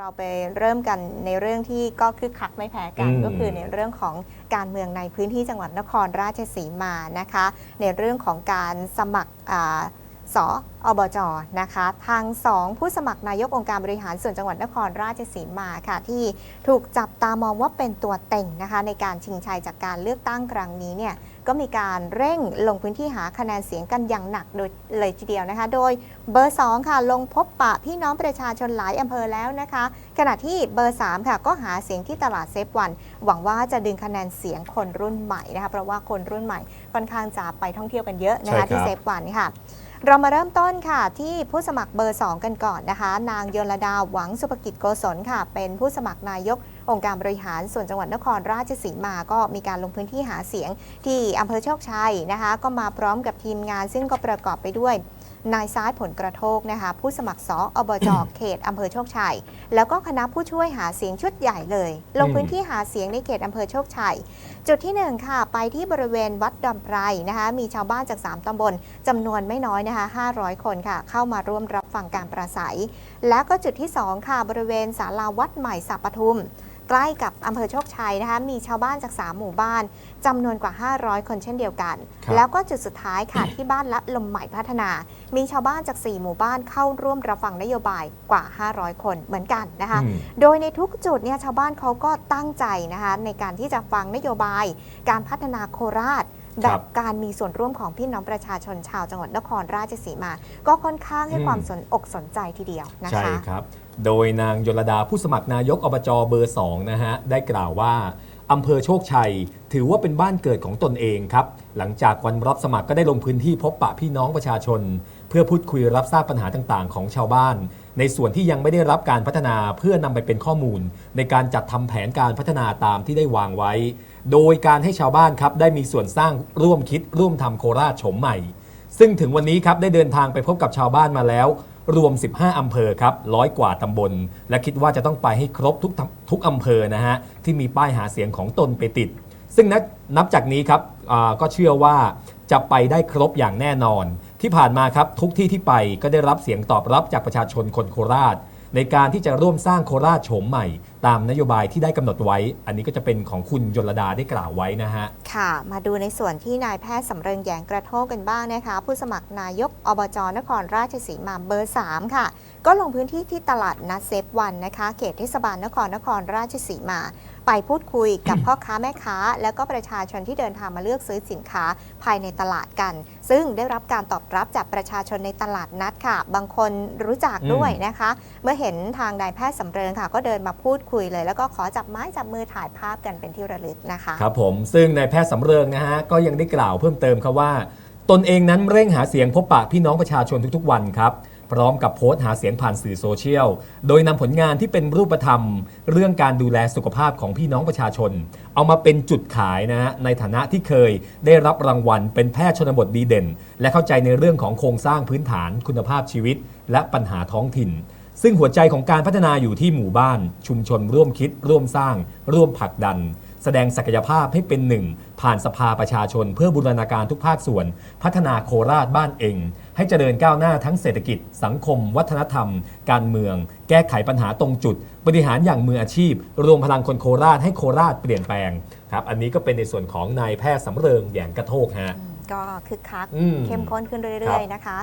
เราไปเริ่มกันในเรื่องที่ก็คึกคักไม่แพ้กันอืมก็คือในเรื่องของการเมืองในพื้นที่จังหวัดนครราชสีมานะคะ ในเรื่องของการสมัครอ่า สอบจนะคะทางสองผู้สมัครนายกองค์การบริหารส่วนจังหวัดนครราชสีมาค่ะ ที่ถูกจับตามองว่าเป็นตัวเต็งนะคะ ในการชิงชัยจากการเลือกตั้งครั้งนี้เนี่ยก็มีการเร่งลงพื้นที่หาคะแนนเสียงกันอย่างหนักโดยเลยทีเดียวนะคะ โดยเบอร์ 2 ค่ะ ลงพบปะพี่น้องประชาชนหลายอำเภอแล้วนะคะ ขณะที่เบอร์ 3 ค่ะ ก็หาเสียงที่ตลาดเซฟวัน หวังว่าจะดึงคะแนนเสียงคนรุ่นใหม่นะคะเพราะว่าคนรุ่นใหม่ค่อนข้างจะไปท่องเที่ยวกันเยอะนะใช่ครัคะบที่เซฟวันค่ะ เรามาเริ่มต้นค่ะ ที่ผู้สมัครเบอร์ 2 กันก่อนนะคะ นางยลดาหวังสุภกิจโกศลค่ะ เป็นผู้สมัครนายกองค์การบริหารส่วนจังหวัดนครราชสีมาก็มีการลงพื้นที่หาเสียงที่อำเภอโชคชัยนะคะ ก็มาพร้อมกับทีมงานซึ่งก็ประกอบไปด้วย นายซ้ายผลกระโทกนะคะผู้สมัครสออบจเขตอำเภอโชคชัย แล้วก็คณะผู้ช่วยหาเสียงชุดใหญ่เลย ลงพื้นที่หาเสียงในเขตอำเภอโชคชัย จุดที่หนึ่งค่ะไปที่บริเวณวัดดอนไพรนะคะมีชาวบ้านจาก 3ตำบลจำนวนไม่น้อยนะคะ500 คนค่ะ เข้ามาร่วมรับฟังการปราศัย แล้วก็จุดที่ 2 ค่ะบริเวณศาลาวัดใหม่สัปทุม ใกล้กับอำเภอโชคชัยนะคะมีชาวบ้านจาก3หมู่บ้านจำนวนกว่า 500 คนเช่นเดียวกัน ครับแล้วก็จุดสุดท้ายค่ะที่บ้านละลมใหม่พัฒนา มีชาวบ้านจาก 4 หมู่บ้านเข้าร่วมรับฟังนโยบายกว่า 500 คนเหมือนกันนะคะ อืม โดยในทุกจุดเนี่ยชาวบ้านเขาก็ตั้งใจนะคะในการที่จะฟังนโยบาย การพัฒนาโคราชครั แบบบการมีส่วนร่วมของพี่น้องประชาชนชาวจังหวัดนครราชสีมา ก็ค่อนข้างให้อืมความสนอกสนใจทีเดียวนะใช่คะครับ โดยนางยลดาผู้สมัครนายกอบจเบอร์ 2 นะฮะ ได้กล่าวว่าอำเภอโชคชัย ถือว่าเป็นบ้านเกิดของตนเองครับ หลังจากวันรับสมัครก็ได้ลงพื้นที่พบปะพี่น้องประชาชน เพื่อพูดคุยรับทราบปัญหาต่างๆ ของชาวบ้าน ในส่วนที่ยังไม่ได้รับการพัฒนาเพื่อนำไปเป็นข้อมูล ในการจัดทำแผนการพัฒนาตามที่ได้วางไว้ โดยการให้ชาวบ้านครับได้มีส่วนสร้างร่วมคิดร่วมทำโคราชโฉมใหม่ ซึ่งถึงวันนี้ครับได้เดินทางไปพบกับชาวบ้านมาแล้ว รวม 15 อำเภอครับร้อยกว่าตำบล และคิดว่าจะต้องไปให้ครบทุกตำทุกอำเภอนะฮะที่มีป้ายหาเสียงของตนไปติด ซึ่งนับนับจากนี้ครับอ่าก็เชื่อว่าจะไปได้ครบอย่างแน่นอน ที่ผ่านมาครับทุกที่ที่ไปก็ได้รับเสียงตอบรับจากประชาชนคนโคราช ในการที่จะร่วมสร้างโคราชโฉมใหม่ ตามนโยบายที่ได้กำหนดไว้ อันนี้ก็จะเป็นของคุณยลดาได้กล่าวไว้นะฮะ ค่ะ มาดูในส่วนที่นายแพทย์สำเริงแยงกระโทกกันบ้างนะคะ ผู้สมัครนายกอบจนครราชสีมาเบอร์ 3 ค่ะ ก็ลงพื้นที่ที่ตลาดนัดเซฟวันนะคะ เขตเทศบาลนครนครราชสีมา ไปพูดคุยกับพ่อค้าแม่ค้า แล้วก็ประชาชนที่เดินทางมาเลือกซื้อสินค้าภายในตลาดกัน ซึ่งได้รับการตอบรับจากประชาชนในตลาดนัดค่ะ บางคนรู้จักด้วยนะคะ เมื่อเห็นทางนายแพทย์สำเริงค่ะ ก็เดินมาพูดคุยเลย แล้วก็ขอจับไม้จับมือถ่ายภาพกันเป็นที่ระลึกนะคะ ครับผมซึ่งนายแพทย์สำเริงนะฮะก็ยังได้กล่าวเพิ่มเติมครับว่า ตนเองนั้นเร่งหาเสียงพบปะพี่น้องประชาชนทุกๆ วันครับพร้อมกับโพสต์หาเสียงผ่านสื่อโซเชียล โดยนำผลงานที่เป็นรูปธรรม เรื่องการดูแลสุขภาพของพี่น้องประชาชน เอามาเป็นจุดขายนะฮะในฐานะที่เคยได้รับรางวัล เป็นแพทย์ชนบทดีเด่น และเข้าใจในเรื่องของโครงสร้างพื้นฐานคุณภาพชีวิต และปัญหาท้องถิ่น ซึ่งหัวใจของการพัฒนาอยู่ที่หมู่บ้าน ชุมชนร่วมคิด ร่วมสร้าง ร่วมผลักดัน แสดงศักยภาพให้เป็นหนึ่ง ผ่านสภาประชาชน เพื่อบูรณาการทุกภาคส่วน พัฒนาโคราชบ้านเอง ให้เจริญก้าวหน้าทั้งเศรษฐกิจ สังคม วัฒนธรรม การเมือง แก้ไขปัญหาตรงจุด บริหารอย่างมืออาชีพ รวมพลังคนโคราชให้โคราชเปลี่ยนแปลงครับอันนี้ก็เป็นในส่วนของนายแพทย์สำเริงแยงกระโทกฮะอืมก็คึกคักอืมเข้มข้นขึ้นครัเรื่อยบๆนะคะ